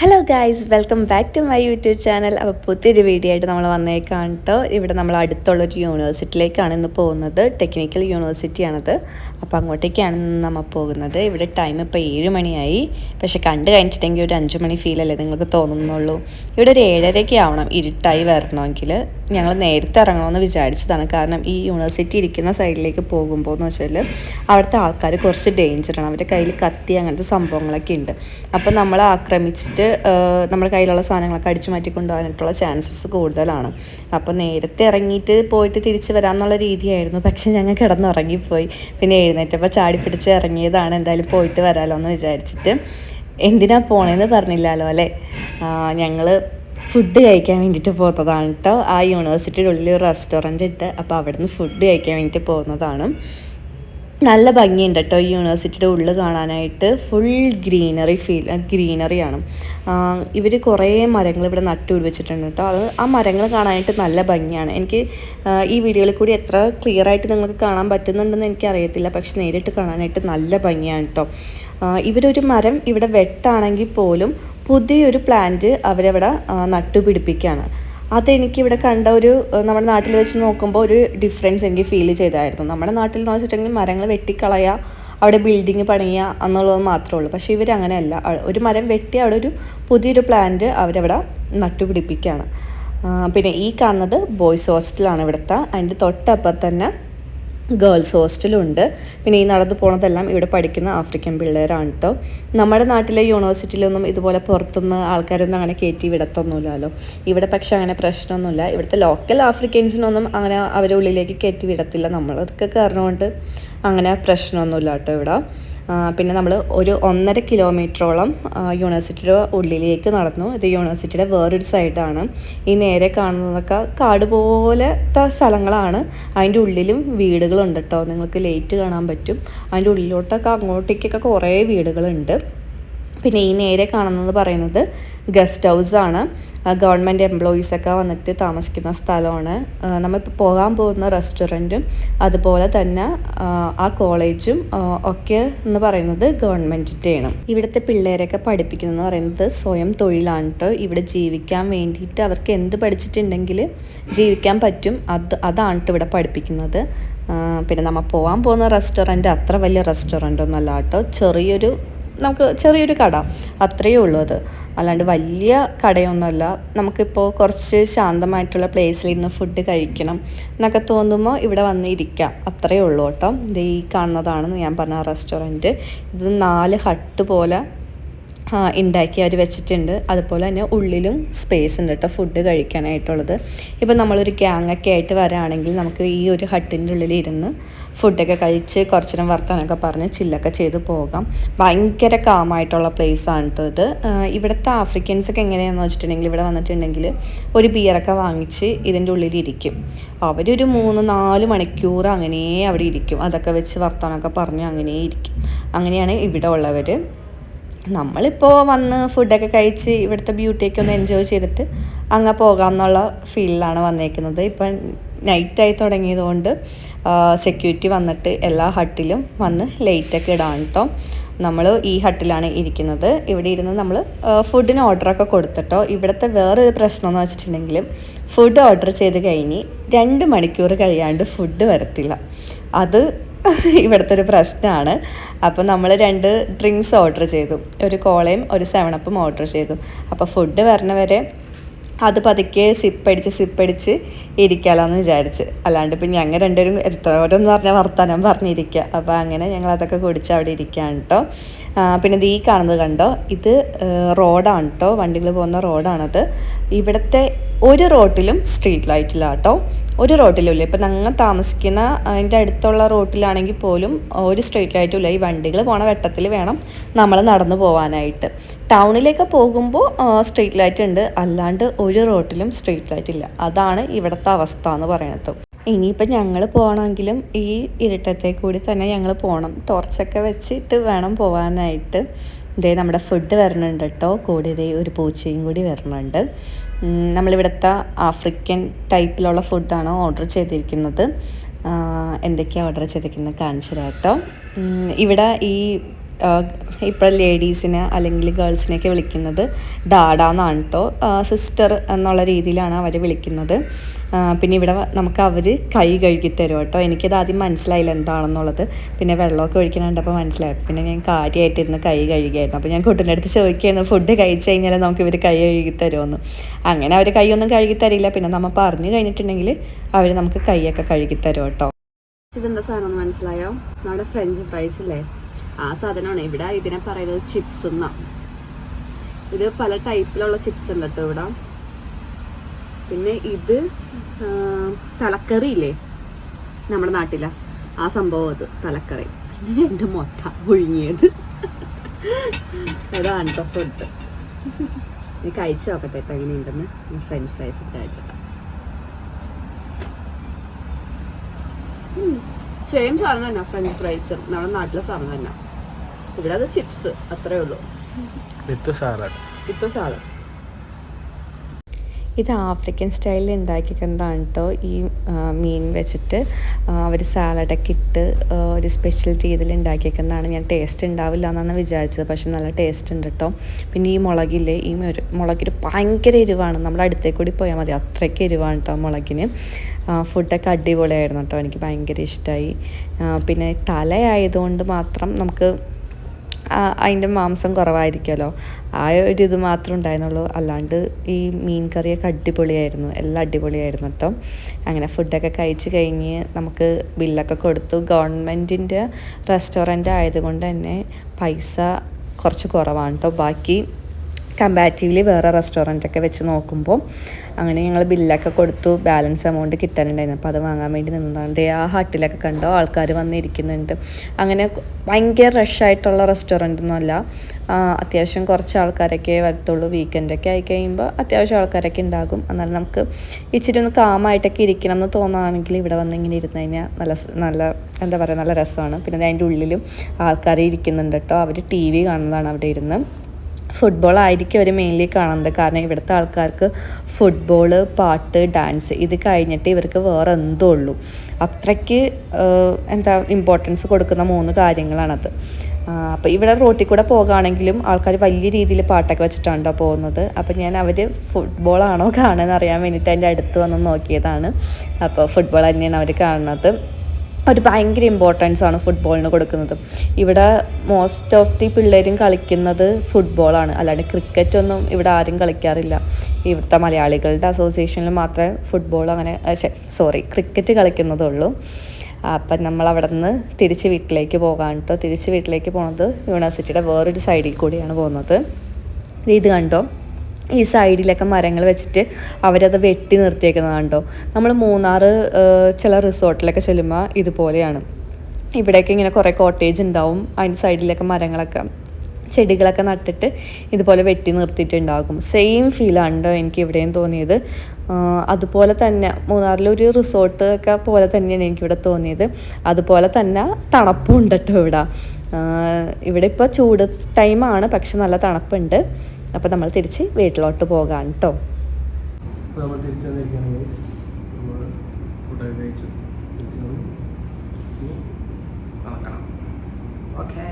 Hello guys welcome back to my YouTube channel അപ്പോൾ പുതിയൊരു video ആയിട്ട് നമ്മൾ വന്നേക്കാണ് കേട്ടോ ഇവിടെ നമ്മൾ അടുത്തുള്ളൊരു യൂണിവേഴ്സിറ്റിയിലേക്കാണ് ഇന്ന് പോകുന്നത്. ടെക്നിക്കൽ യൂണിവേഴ്സിറ്റിയാണത് അപ്പോൾ അങ്ങോട്ടേക്കാണ് നമ്മൾ പോകുന്നത്. ഇവിടെ ടൈം ഇപ്പോൾ ഏഴ് മണിയായി. പക്ഷേ കണ്ടു കഴിഞ്ഞിട്ടുണ്ടെങ്കിൽ ഒരു അഞ്ച് മണി ഫീലല്ലേ നിങ്ങൾക്ക് തോന്നുന്നുള്ളൂ. ഇവിടെ ഒരു ഏഴരയ്ക്ക് ആവണം. ഇരുട്ടായി വരണമെങ്കിൽ ഞങ്ങൾ നേരത്തെ ഇറങ്ങണമെന്ന് വിചാരിച്ചതാണ്. കാരണം ഈ യൂണിവേഴ്സിറ്റി ഇരിക്കുന്ന സൈഡിലേക്ക് പോകുമ്പോൾ എന്ന് വെച്ചാൽ അവിടുത്തെ ആൾക്കാർ കുറച്ച് ഡേഞ്ചറാണ് അവരുടെ കയ്യിൽ കത്തി അങ്ങനത്തെ സംഭവങ്ങളൊക്കെ ഉണ്ട്. അപ്പോൾ നമ്മൾ ആക്രമിച്ചിട്ട് നമ്മുടെ കയ്യിലുള്ള സാധനങ്ങളൊക്കെ അടിച്ചു മാറ്റിക്കൊണ്ടുപോകാനായിട്ടുള്ള ചാൻസസ് കൂടുതലാണ്. അപ്പോൾ നേരത്തെ ഇറങ്ങിയിട്ട് പോയിട്ട് തിരിച്ച് വരാമെന്നുള്ള രീതിയായിരുന്നു. പക്ഷേ ഞങ്ങൾ കിടന്നുറങ്ങിപ്പോയി. പിന്നെ എഴുന്നേറ്റപ്പോൾ ചാടി പിടിച്ച് ഇറങ്ങിയതാണ്. എന്തായാലും പോയിട്ട് വരാമല്ലോ എന്ന് വിചാരിച്ചിട്ട്. എന്തിനാ പോണേന്ന് പറഞ്ഞില്ലല്ലോ അല്ലേ? ഞങ്ങൾ ഫുഡ് കഴിക്കാൻ വേണ്ടിയിട്ട് പോകുന്നതാണ് കേട്ടോ ആ യൂണിവേഴ്സിറ്റിയുടെ ഉള്ളിൽ ഒരു റെസ്റ്റോറന്റ് ഉണ്ട്. അപ്പോൾ അവിടെ നിന്ന് ഫുഡ് കഴിക്കാൻ വേണ്ടിയിട്ട് പോകുന്നതാണ്. നല്ല ഭംഗിയുണ്ട് കേട്ടോ ഈ യൂണിവേഴ്സിറ്റിയുടെ ഉള്ളിൽ കാണാനായിട്ട്. ഫുൾ ഗ്രീനറി ഫീൽ ഗ്രീനറിയാണ് ഇവർ കുറേ മരങ്ങൾ ഇവിടെ നട്ടുപിടിപ്പിച്ചിട്ടുണ്ട് കേട്ടോ അത് ആ മരങ്ങൾ കാണാനായിട്ട് നല്ല ഭംഗിയാണ്. എനിക്ക് ഈ വീഡിയോയിൽ കൂടി എത്ര ക്ലിയർ ആയിട്ട് നിങ്ങൾക്ക് കാണാൻ പറ്റുന്നുണ്ടെന്ന് എനിക്കറിയത്തില്ല. പക്ഷെ നേരിട്ട് കാണാനായിട്ട് നല്ല ഭംഗിയാണ് കേട്ടോ ഇവരൊരു മരം ഇവിടെ വെട്ടാണെങ്കിൽ പോലും പുതിയൊരു പ്ലാന്റ് അവരവിടെ നട്ടുപിടിപ്പിക്കുകയാണ് അതെനിക്ക് ഇവിടെ കണ്ട ഒരു നമ്മുടെ നാട്ടിൽ വെച്ച് നോക്കുമ്പോൾ ഒരു ഡിഫറൻസ് എനിക്ക് ഫീൽ ചെയ്തായിരുന്നു. നമ്മുടെ നാട്ടിൽ എന്ന് വെച്ചിട്ടുണ്ടെങ്കിൽ മരങ്ങൾ വെട്ടിക്കളയുക അവിടെ ബിൽഡിങ് പണിയുക എന്നുള്ളത് മാത്രമേ ഉള്ളൂ. പക്ഷേ അ- ഒരു മരം വെട്ടി അവിടെ ഒരു പുതിയൊരു പ്ലാന്റ് അവരവിടെ നട്ടുപിടിപ്പിക്കുകയാണ് പിന്നെ ഈ കാണുന്നത് ബോയ്സ് ഹോസ്റ്റലാണ് ഇവിടുത്തെ. അതിന്റെ തൊട്ടപ്പുറത്ത് തന്നെ ഗേൾസ് ഹോസ്റ്റലുണ്ട്. പിന്നെ ഈ നടന്നു പോണതെല്ലാം ഇവിടെ പഠിക്കുന്ന ആഫ്രിക്കൻ പിള്ളേരാണ് കേട്ടോ നമ്മുടെ നാട്ടിലെ യൂണിവേഴ്സിറ്റിയിലൊന്നും ഇതുപോലെ പുറത്തുനിന്ന് ആൾക്കാരൊന്നും അങ്ങനെ കയറ്റി വിടത്തൊന്നുമില്ലല്ലോ. ഇവിടെ പക്ഷെ അങ്ങനെ പ്രശ്നമൊന്നുമില്ല. ഇവിടുത്തെ ലോക്കൽ ആഫ്രിക്കൻസിനൊന്നും അങ്ങനെ അവരുടെ ഉള്ളിലേക്ക് കയറ്റി വിടത്തില്ല. നമ്മളതൊക്കെ കാരണമുണ്ട് അങ്ങനെ പ്രശ്നമൊന്നുമില്ല കേട്ടോ ഇവിടെ. പിന്നെ നമ്മൾ ഒരു ഒന്നര കിലോമീറ്ററോളം യൂണിവേഴ്സിറ്റിയുടെ ഉള്ളിലേക്ക് നടന്നു. ഇത് യൂണിവേഴ്സിറ്റിയുടെ വേറൊരു സൈഡാണ് ഈ നേരെ കാണുന്നതൊക്കെ കാട് പോലത്തെ സ്ഥലങ്ങളാണ്. അതിന്റെ ഉള്ളിലും വീടുകളുണ്ട് കേട്ടോ നിങ്ങൾക്ക് ലേറ്റ് കാണാൻ പറ്റും. അതിന്റെ ഉള്ളിലോട്ടൊക്കെ അങ്ങോട്ടേക്കൊക്കെ കുറേ വീടുകളുണ്ട്. പിന്നെ ഈ നേരെ കാണുന്നത് പറയുന്നത് ഗസ്റ്റ് ഹൗസാണ് ഗവൺമെന്റ് എംപ്ലോയീസൊക്കെ വന്നിട്ട് താമസിക്കുന്ന സ്ഥലമാണ്. നമ്മളിപ്പോൾ പോകാൻ പോകുന്ന റെസ്റ്റോറന്റും അതുപോലെ തന്നെ ആ, കോളേജും ഒക്കെ എന്ന് പറയുന്നത് ഗവൺമെന്റിന്റെയാണ് ഇവിടുത്തെ പിള്ളേരൊക്കെ പഠിപ്പിക്കുന്നതെന്ന് പറയുന്നത് സ്വയം തൊഴിലാണ് കേട്ടോ ഇവിടെ ജീവിക്കാൻ വേണ്ടിയിട്ട് അവർക്ക് എന്ത് പഠിച്ചിട്ടുണ്ടെങ്കിൽ ജീവിക്കാൻ പറ്റും. അത് അതാണ് കേട്ടോ ഇവിടെ പഠിപ്പിക്കുന്നത്. പിന്നെ നമ്മൾ പോകാൻ പോകുന്ന റെസ്റ്റോറന്റ് അത്ര വലിയ റെസ്റ്റോറന്റ് ഒന്നല്ല കേട്ടോ ചെറിയൊരു നമുക്ക് ചെറിയൊരു കട അത്രയേ ഉള്ളൂ അത്. അല്ലാണ്ട് വലിയ കടയൊന്നുമല്ല. നമുക്കിപ്പോൾ കുറച്ച് ശാന്തമായിട്ടുള്ള പ്ലേസിലിരുന്ന് ഫുഡ് കഴിക്കണം എന്നൊക്കെ തോന്നുമ്പോൾ ഇവിടെ വന്ന് ഇരിക്കാം. അത്രയേ ഉള്ളൂ കേട്ടോ. ഇത് ഈ കാണുന്നതാണ് ഞാൻ പറഞ്ഞ റെസ്റ്റോറന്റ് ഇത് നാല് ഹട്ട് പോലെ ഉണ്ടാക്കി അവർ വെച്ചിട്ടുണ്ട്. അതുപോലെ തന്നെ ഉള്ളിലും സ്പേസ് ഉണ്ട് കേട്ടോ ഫുഡ് കഴിക്കാനായിട്ടുള്ളത്. ഇപ്പം നമ്മളൊരു ഗ്യാങ്ങൊക്കെ ആയിട്ട് വരാണെങ്കിൽ നമുക്ക് ഈ ഒരു ഹട്ടിന്റെ ഉള്ളിൽ ഇരുന്ന് ഫുഡൊക്കെ കഴിച്ച് കുറച്ച് നേരം വർത്താനൊക്കെ പറഞ്ഞ് ചില്ലൊക്കെ ചെയ്ത് പോകാം. ഭയങ്കര കാമായിട്ടുള്ള പ്ലേസാണ് കേട്ടോ ഇത്. ഇവിടുത്തെ ഇവിടുത്തെ ആഫ്രിക്കൻസൊക്കെ എങ്ങനെയാണെന്ന് വെച്ചിട്ടുണ്ടെങ്കിൽ ഇവിടെ വന്നിട്ടുണ്ടെങ്കിൽ ഒരു ബിയറൊക്കെ വാങ്ങിച്ച് ഇതിന്റെ ഉള്ളിൽ ഇരിക്കും. അവരൊരു മൂന്ന് നാല് മണിക്കൂർ അങ്ങനെ അവിടെ ഇരിക്കും. അതൊക്കെ വെച്ച് വർത്താനൊക്കെ പറഞ്ഞ് അങ്ങനെ ഇരിക്കും. അങ്ങനെയാണ് ഇവിടെ ഉള്ളവർ നമ്മളിപ്പോൾ വന്ന് ഫുഡൊക്കെ കഴിച്ച് ഇവിടുത്തെ ബ്യൂട്ടിയൊക്കെ ഒന്ന് എൻജോയ് ചെയ്തിട്ട് അങ്ങ് പോകാം എന്നുള്ള ഫീലിലാണ് വന്നേക്കുന്നത്. ഇപ്പം നൈറ്റായി തുടങ്ങിയതുകൊണ്ട് സെക്യൂരിറ്റി വന്നിട്ട് എല്ലാ ഹട്ടിലും വന്ന് ലൈറ്റൊക്കെ ഇടാൻ കേട്ടോ നമ്മൾ ഈ ഹട്ടിലാണ് ഇരിക്കുന്നത്. ഇവിടെ ഇരുന്ന് നമ്മൾ ഫുഡിന് ഓർഡറൊക്കെ കൊടുത്തിട്ടോ. ഇവിടുത്തെ വേറൊരു പ്രശ്നം എന്ന് വെച്ചിട്ടുണ്ടെങ്കിൽ ഫുഡ് ഓർഡർ ചെയ്ത് കഴിഞ്ഞ് രണ്ട് മണിക്കൂർ കഴിയാണ്ട് ഫുഡ് വരത്തില്ല. അത് ഇവിടുത്തെ ഒരു പ്രശ്നമാണ്. അപ്പോൾ നമ്മൾ രണ്ട് ഡ്രിങ്ക്സ് ഓർഡർ ചെയ്തു. ഒരു കോളയും ഒരു സെവനപ്പും ഓർഡർ ചെയ്തു. അപ്പോൾ ഫുഡ് വരണവരെ അത് പതുക്കെ സിപ്പടിച്ച് സിപ്പടിച്ച് ഇരിക്കാമെന്ന് വിചാരിച്ച്. അല്ലാണ്ട് ഇപ്പം ഞങ്ങൾ രണ്ടുപേരും എത്രയോരെന്ന് പറഞ്ഞാൽ വർത്താനം പറഞ്ഞിരിക്കുക അപ്പോൾ അങ്ങനെ ഞങ്ങൾ അതൊക്കെ കുടിച്ച് അവിടെ ഇരിക്കുകയാണ് കേട്ടോ പിന്നെ ഇത് ഈ കാണുന്നത് കണ്ടോ? ഇത് റോഡാണ് കേട്ടോ വണ്ടികൾ പോകുന്ന റോഡാണത്. ഇവിടുത്തെ ഒരു റോട്ടിലും സ്ട്രീറ്റ് ലൈറ്റില്ല കേട്ടോ ഒരു റോട്ടിലും ഇല്ല ഇപ്പം ഞങ്ങൾ താമസിക്കുന്ന അതിന്റെ അടുത്തുള്ള റോട്ടിലാണെങ്കിൽ പോലും ഒരു സ്ട്രീറ്റ് ലൈറ്റും ഇല്ല ഈ വണ്ടികൾ പോണ വെട്ടത്തിൽ വേണം നമ്മൾ നടന്നു പോകാനായിട്ട് ടൗണിലേക്ക് പോകുമ്പോൾ സ്ട്രീറ്റ് ലൈറ്റ് ഉണ്ട്. അല്ലാണ്ട് ഒരു റോട്ടിലും സ്ട്രീറ്റ് ലൈറ്റ് ഇല്ല. അതാണ് ഇവിടുത്തെ അവസ്ഥ എന്ന് പറയുന്നത് ഇനിയിപ്പോൾ ഞങ്ങൾ പോകണമെങ്കിലും ഈ ഇരുട്ടത്തെ കൂടി തന്നെ ഞങ്ങൾ പോകണം. ടോർച്ചൊക്കെ വെച്ചിട്ട് വേണം പോകാനായിട്ട് ഇതേ നമ്മുടെ ഫുഡ് വരുന്നുണ്ട് കേട്ടോ. കൂടി ഇതേ ഒരു പൂച്ചയും കൂടി വരുന്നുണ്ട് നമ്മളിവിടുത്തെ ആഫ്രിക്കൻ ടൈപ്പിലുള്ള ഫുഡാണ് ഓർഡർ ചെയ്തിരിക്കുന്നത്. എന്തൊക്കെയാണ് ഓർഡർ ചെയ്തിരിക്കുന്നത് കാണിച്ചു കേട്ടോ. ഇവിടെ ഈ ഇപ്പോൾ ലേഡീസിനെ അല്ലെങ്കിൽ ഗേൾസിനെയൊക്കെ വിളിക്കുന്നത് ഡാഡ എന്നാണ് കേട്ടോ. സിസ്റ്റർ എന്നുള്ള രീതിയിലാണ് അവർ വിളിക്കുന്നത്. പിന്നെ ഇവിടെ നമുക്ക് അവർ കൈ കഴുകി തരും കേട്ടോ. എനിക്കത് ആദ്യം മനസ്സിലായില്ല എന്താണെന്നുള്ളത്. പിന്നെ വെള്ളമൊക്കെ ഒഴിക്കണുണ്ടപ്പോൾ മനസ്സിലായി. പിന്നെ ഞാൻ കാര്യമായിട്ടിരുന്ന് കൈ കഴുകിയായിരുന്നു. അപ്പോൾ ഞാൻ കുട്ടന്റെ അടുത്ത് ചോദിക്കുകയായിരുന്നു ഫുഡ് കഴിച്ചു കഴിഞ്ഞാൽ നമുക്ക് ഇവർ കൈ കഴുകി തരുമെന്ന് അങ്ങനെ അവർ കൈയൊന്നും കഴുകി തരില്ല. പിന്നെ നമ്മൾ പറഞ്ഞു കഴിഞ്ഞിട്ടുണ്ടെങ്കിൽ അവർ നമുക്ക് കൈയൊക്കെ കഴുകി തരും കേട്ടോ. ഇതെന്താ സാധനം മനസ്സിലായോ? നമ്മുടെ ഫ്രഞ്ച് ഫ്രൈസ് അല്ലേ ആ സാധനമാണ്. ഇവിടെ ഇതിനെ പറയുന്നത് ചിപ്സ് എന്നാ. ഇത് പല ടൈപ്പിലുള്ള ചിപ്സ് ഉണ്ട് കേട്ടോ ഇവിടെ. പിന്നെ ഇത് തലക്കറി ഇല്ലേ? നമ്മുടെ നാട്ടില. ആ സംഭവം അത് തലക്കറി. പിന്നെ രണ്ട് മൊത്ത ഒഴുങ്ങിയത് അതാണ് കേട്ടോ ഫുഡ് നീ കഴിച്ചു നോക്കട്ടെ ഇപ്പം എങ്ങനെയുണ്ടെന്ന്. ഫ്രഞ്ച് ഫ്രൈസ് കഴിച്ചു സെയിം സാധനം തന്നെ ഫ്രഞ്ച് ഫ്രൈസ് നമ്മുടെ നാട്ടിലെ സാധനം തന്നെ. ഇവിടെ അത് ചിപ്സ് അത്രേ ഉള്ളൂ. വിത്ത് സാലഡ് വിത്ത് സാധനം ഇത് ആഫ്രിക്കൻ സ്റ്റൈലിൽ ഉണ്ടാക്കിക്കുന്നതാണ് കേട്ടോ ഈ മീൻ വെച്ചിട്ട് അവർ സാലഡൊക്കെ ഇട്ട് ഒരു സ്പെഷ്യൽ രീതിയിൽ ഉണ്ടാക്കിയേക്കുന്നതാണ് ഞാൻ ടേസ്റ്റ് ഉണ്ടാവില്ല എന്നാണ് വിചാരിച്ചത്. പക്ഷെ നല്ല ടേസ്റ്റ് ഉണ്ട് കേട്ടോ പിന്നെ ഈ മുളകില്ലേ ഈ ഒരു മുളകിന് ഭയങ്കര എരിവാണ്. നമ്മുടെ അടുത്തേക്ക് കൂടി പോയാൽ മതി. അത്രയ്ക്ക് എരിവാണ് കേട്ടോ മുളകിന്. ഫുഡൊക്കെ അടിപൊളിയായിരുന്നു കേട്ടോ എനിക്ക് ഭയങ്കര ഇഷ്ടമായി പിന്നെ തലയായതുകൊണ്ട് മാത്രം നമുക്ക് അതിന്റെ മാംസം കുറവായിരിക്കുമല്ലോ ആ ഒരു ഇത് മാത്രം ഉണ്ടായിരുന്നുള്ളൂ. അല്ലാണ്ട് ഈ മീൻ കറിയൊക്കെ അടിപൊളിയായിരുന്നു. എല്ലാം അടിപൊളിയായിരുന്നു കേട്ടോ. അങ്ങനെ ഫുഡൊക്കെ കഴിച്ച് കഴിഞ്ഞ് നമുക്ക് ബില്ലൊക്കെ കൊടുത്തു. ഗവൺമെന്റിന്റെ റെസ്റ്റോറന്റ് ആയതുകൊണ്ട് തന്നെ പൈസ കുറച്ച് കുറവാണ് കേട്ടോ. ബാക്കി കമ്പാരിറ്റീവ്ലി വേറെ റെസ്റ്റോറന്റൊക്കെ വെച്ച് നോക്കുമ്പോൾ അങ്ങനെ ഞങ്ങൾ ബില്ലൊക്കെ കൊടുത്തു. ബാലൻസ് എമൗണ്ട് കിട്ടാനുണ്ടായിരുന്നു. അപ്പോൾ അത് വാങ്ങാൻ വേണ്ടി നിന്നതാണ്. ദേ ആ ഹട്ടിലൊക്കെ കണ്ടോ? ആൾക്കാർ വന്നിരിക്കുന്നുണ്ട്. അങ്ങനെ ഭയങ്കര റഷായിട്ടുള്ള റെസ്റ്റോറന്റ് ഒന്നുമല്ല അത്യാവശ്യം കുറച്ച് ആൾക്കാരൊക്കെ വരത്തുള്ളൂ. വീക്കെൻഡൊക്കെ ആയി കഴിയുമ്പോൾ അത്യാവശ്യം ആൾക്കാരൊക്കെ ഉണ്ടാകും. എന്നാൽ നമുക്ക് ഇച്ചിരി ഒന്ന് കാമായിട്ടൊക്കെ ഇരിക്കണം എന്ന് തോന്നുകയാണെങ്കിൽ ഇവിടെ വന്ന് ഇങ്ങനെ ഇരുന്ന് കഴിഞ്ഞാൽ നല്ല നല്ല എന്താ പറയുക നല്ല രസമാണ്. പിന്നെ അതിന്റെ ഉള്ളിലും ആൾക്കാർ ഇരിക്കുന്നുണ്ട് കേട്ടോ. അവർ ടി വി കാണുന്നതാണ് അവിടെ ഇരുന്ന്. ഫുട്ബോൾ ആയിരിക്കും അവർ മെയിൻലി കാണുന്നത്. കാരണം ഇവിടുത്തെ ആൾക്കാർക്ക് ഫുട്ബോൾ പാട്ട് ഡാൻസ് ഇത് കഴിഞ്ഞിട്ട് ഇവർക്ക് വേറെ എന്തോ ഉള്ളൂ. അത്രയ്ക്ക് എന്താ ഇമ്പോർട്ടൻസ് കൊടുക്കുന്ന മൂന്ന് കാര്യങ്ങളാണത്. അപ്പോൾ ഇവിടെ റോട്ടിൽ കൂടെ പോകുകയാണെങ്കിലും ആൾക്കാർ വലിയ രീതിയിൽ പാട്ടൊക്കെ വെച്ചിട്ടാണ് ട്ടോ പോകുന്നത്. അപ്പോൾ ഞാൻ അവർ ഫുട്ബോളാണോ കാണുന്നത് അറിയാൻ വേണ്ടിയിട്ട് അതിന്റെ അടുത്ത് വന്ന് നോക്കിയതാണ്. അപ്പോൾ ഫുട്ബോൾ തന്നെയാണ് അവർ കാണുന്നത്. ഒരു ഭയങ്കര ഇമ്പോർട്ടൻസ് ആണ് ഫുട്ബോളിന് കൊടുക്കുന്നത്. ഇവിടെ മോസ്റ്റ് ഓഫ് ദി പിള്ളേരും കളിക്കുന്നത് ഫുട്ബോളാണ് അല്ലാണ്ട് ക്രിക്കറ്റ് ഒന്നും ഇവിടെ ആരും കളിക്കാറില്ല. ഇവിടുത്തെ മലയാളികളുടെ അസോസിയേഷനിൽ മാത്രമേ ഫുട്ബോൾ അങ്ങനെ സോറി ക്രിക്കറ്റ് കളിക്കുന്നതുള്ളൂ അപ്പം നമ്മൾ അവിടെ നിന്ന് തിരിച്ച് വീട്ടിലേക്ക് പോകാൻ കേട്ടോ തിരിച്ച് വീട്ടിലേക്ക് പോണത് യൂണിവേഴ്സിറ്റിയുടെ വേറൊരു സൈഡിൽ കൂടിയാണ് പോകുന്നത്. ഇത് കണ്ടോ? ഈ സൈഡിലൊക്കെ മരങ്ങൾ വെച്ചിട്ട് അവരത് വെട്ടി നിർത്തിയേക്കുന്നത് കണ്ടോ നമ്മൾ മൂന്നാർ ചില റിസോർട്ടിലൊക്കെ ചെല്ലുമ്പോൾ ഇതുപോലെയാണ്. ഇവിടെയൊക്കെ ഇങ്ങനെ കുറേ കോട്ടേജ് ഉണ്ടാവും അതിന്റെ സൈഡിലൊക്കെ മരങ്ങളൊക്കെ ചെടികളൊക്കെ നട്ടിട്ട് ഇതുപോലെ വെട്ടി നിർത്തിയിട്ടുണ്ടാകും. സെയിം ഫീലാണ് കേട്ടോ എനിക്ക് ഇവിടെയും തോന്നിയത്. അതുപോലെ തന്നെ മൂന്നാറിലൊരു റിസോർട്ട് ഒക്കെ പോലെ തന്നെയാണ് എനിക്കിവിടെ തോന്നിയത്. അതുപോലെ തന്നെ തണുപ്പും ഉണ്ട് കേട്ടോ ഇവിടെ. ഇവിടെ ഇപ്പോൾ ചൂട് ടൈമാണ് പക്ഷെ നല്ല തണുപ്പുണ്ട്. അപ്പോൾ നമ്മൾ തിരിച്ച് വീട്ടിലോട്ട് പോകാം കേട്ടോ നമ്മൾ തിരിച്ചു നമ്മൾ തിരിച്ചു ഓക്കേ